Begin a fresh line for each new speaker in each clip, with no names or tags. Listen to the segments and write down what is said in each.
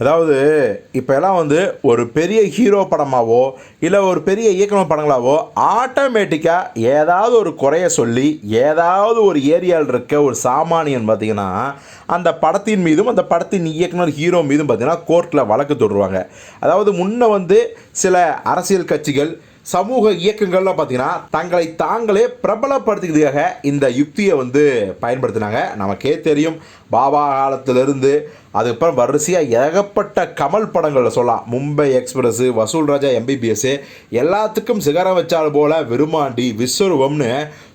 அதாவது இப்போ எல்லாம் வந்து ஒரு பெரிய ஹீரோ படமாவோ இல்லை ஒரு பெரிய இயக்குனர் படங்களாவோ ஆட்டோமேட்டிக்காக ஏதாவது ஒரு குறைய சொல்லி ஏதாவது ஒரு ஏரியாவில் இருக்க ஒரு சாமானியன் பார்த்தீங்கன்னா அந்த படத்தின் மீதும் அந்த படத்தின் இயக்குனர் ஹீரோ மீதும் பார்த்தீங்கன்னா கோர்ட்டில் வழக்கு தொடுவாங்க. அதாவது முன்னே வந்து சில அரசியல் கட்சிகள் சமூக இயக்கங்கள்லாம் பார்த்தீங்கன்னா தங்களை தாங்களே பிரபலப்படுத்திக்கிறதுக்காக இந்த யுக்தியை வந்து பயன்படுத்தினாங்க. நமக்கே தெரியும் பாபா காலத்திலிருந்து அதுக்கப்புறம் வரிசையாக ஏகப்பட்ட கமல் படங்களில் சொல்லலாம். மும்பை எக்ஸ்பிரஸ்ஸு வசூல் ராஜா எம்பிபிஎஸ் எல்லாத்துக்கும் சிகரம் வச்சால் போல விருமாண்டி விஸ்வரூபம்னு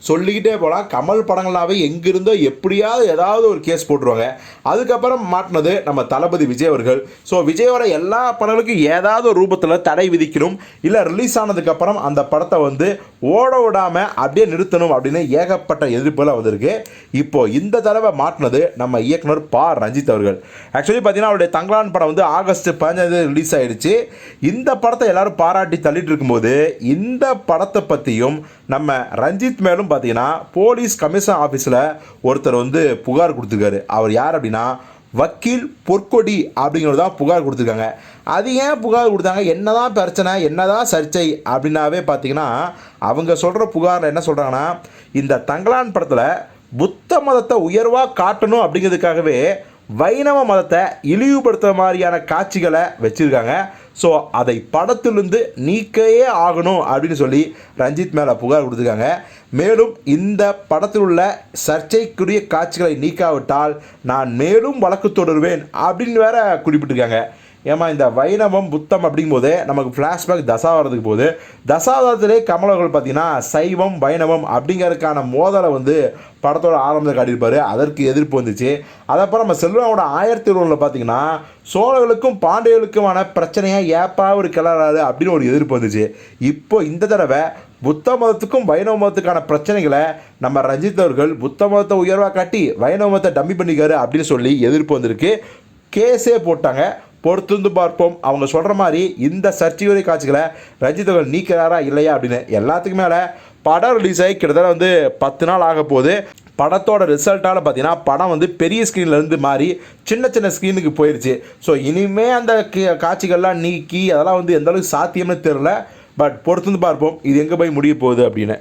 சொல்லிக்கிட்டே போகலாம் கமல் படங்களாகவே எங்கிருந்தோ எப்படியாவது ஏதாவது ஒரு கேஸ் போட்டுருவாங்க. அதுக்கப்புறம் மாட்டினது நம்ம தளபதி விஜய் அவர்கள். ஸோ விஜயோட எல்லா படங்களுக்கும் ஏதாவது ஒரு ரூபத்தில் தடை விதிக்கணும். இல்லை ரிலீஸ் ஆனதுக்கப்புறம் அந்த படத்தை வந்து ஓட விடாமல் அப்படியே நிறுத்தணும் அப்படின்னு ஏகப்பட்ட எதிர்ப்புலாம் வந்திருக்கு. இப்போது இந்த தடவை மாட்டினது நம்ம இயக்குனர் பா. ரஞ்சித் அவர்கள். ஆக்சுவலி பார்த்தீங்கன்னா அவருடைய தங்களான் படம் வந்து ஆகஸ்ட் பதினஞ்சு ரிலீஸ் ஆகிடுச்சு இந்த படத்தை எல்லோரும் பாராட்டி தள்ளிட்டு இருக்கும்போது இந்த படத்தை பற்றியும் நம்ம ரஞ்சித் மேலும் பார்த்தீங்கன்னா போலீஸ் கமிஷன் ஆஃபீஸில் ஒருத்தர் வந்து புகார் கொடுத்துருக்காரு. அவர் யார் அப்படின்னா வக்கீல் பொற்கொடி அப்படிங்கிறது தான் புகார் கொடுத்துருக்காங்க. அது ஏன் புகார் கொடுத்தாங்க? என்னதான் பிரச்சனை என்னதான் சர்ச்சை அப்படின்னாவே பார்த்தீங்கன்னா அவங்க சொல்கிற புகாரில் என்ன சொல்கிறாங்கன்னா இந்த தங்கலான் படத்தில் புத்த மதத்தை உயர்வாக காட்டணும் அப்படிங்கிறதுக்காகவே வைணவ மதத்தை இழிவுபடுத்துகிற மாதிரியான காட்சிகளை வச்சுருக்காங்க. ஸோ அதை படத்திலிருந்து நீக்கவே ஆகணும் அப்படின்னு சொல்லி ரஞ்சித் மேலே புகார் கொடுத்துருக்காங்க. மேலும் இந்த படத்தில் உள்ள சர்ச்சைக்குரிய காட்சிகளை நீக்காவிட்டால் நான் மேலும் வழக்கு தொடருவேன் அப்படின்னு வேற குறிப்பிட்டிருக்காங்க. ஏமா இந்த வைணவம் புத்தம் அப்படிங்கும்போது நமக்கு ஃப்ளாஷ்பேக் தசாவரத்துக்கு போகுது தசாவரத்திலே கமலர்கள் பார்த்தீங்கன்னா சைவம் வைணவம் அப்படிங்கிறதுக்கான மோதலை வந்து படத்தோட ஆரம்பத்தில் காட்டியிருப்பாரு. அதற்கு எதிர்ப்பு வந்துச்சு. அதப்புறம் நம்ம செல்வனோட ஆயிரத்தி ஒன்றில் பார்த்தீங்கன்னா சோழர்களுக்கும் பாண்டியர்களுக்குமான பிரச்சனையாக ஏப்பா ஒரு கிளறாரு அப்படின்னு ஒரு எதிர்ப்பு வந்துச்சு. இப்போ இந்த தடவை புத்த மதத்துக்கும் வைணவ மதத்துக்கான பிரச்சனைகளை நம்ம ரஞ்சித் அவர்கள் புத்த மதத்தை உயர்வாக காட்டி வைணவ மதத்தை டம்மி பண்ணிக்காரு அப்படின்னு சொல்லி எதிர்ப்பு வந்திருக்கு. கேஸே போட்டாங்க. பொறுத்திருந்து பார்ப்போம். அவங்க சொல்கிற மாதிரி இந்த சர்ச்சையுரை காட்சிகளை ரஞ்சித் அவர்கள் நீக்கிறாரா இல்லையா அப்படின்னு எல்லாத்துக்கு மேலே படம் ரிலீஸ் ஆகி கிட்டத்தட்ட வந்து பத்து நாள் ஆக போகுது. படத்தோட ரிசல்ட்டால் பார்த்தீங்கன்னா படம் வந்து பெரிய ஸ்க்ரீன்லேருந்து மாறி சின்ன சின்ன ஸ்க்ரீனுக்கு போயிடுச்சு ஸோ இனிமே அந்த காட்சிகள்லாம் நீக்கி அதெல்லாம் வந்து எந்த அளவுக்கு சாத்தியம்னு தெரில பட் பொறுத்திருந்து பார்ப்போம். இது எங்கே போய் முடிய போகுது அப்படின்னு.